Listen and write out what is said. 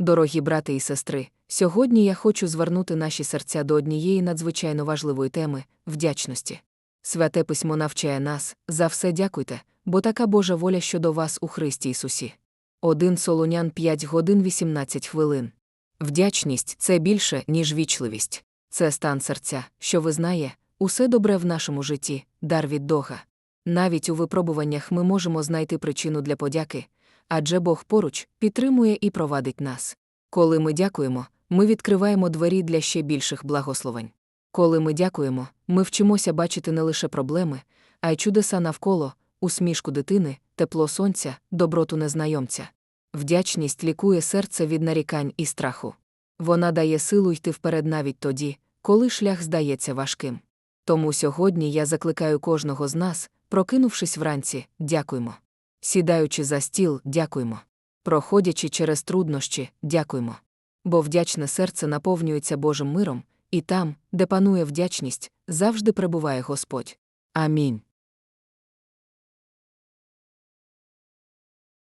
Дорогі брати і сестри, сьогодні я хочу звернути наші серця до однієї надзвичайно важливої теми вдячності. Святе письмо навчає нас за все дякуйте, бо така Божа воля щодо вас у Христі Ісусі. 1 Солонян 5 годин 18 хвилин. Вдячність це більше, ніж вічливість. Це стан серця, що визнає, усе добре в нашому житті, дар від Бога. Навіть у випробуваннях ми можемо знайти причину для подяки, адже Бог поруч підтримує і провадить нас. Коли ми дякуємо, ми відкриваємо двері для ще більших благословень. Коли ми дякуємо, ми вчимося бачити не лише проблеми, а й чудеса навколо, усмішку дитини, тепло сонця, доброту незнайомця. Вдячність лікує серце від нарікань і страху. Вона дає силу йти вперед навіть тоді, коли шлях здається важким. Тому сьогодні я закликаю кожного з нас, прокинувшись вранці, дякуймо. Сідаючи за стіл, дякуймо. Проходячи через труднощі, дякуймо. Бо вдячне серце наповнюється Божим миром, і там, де панує вдячність, завжди пребуває Господь. Амінь.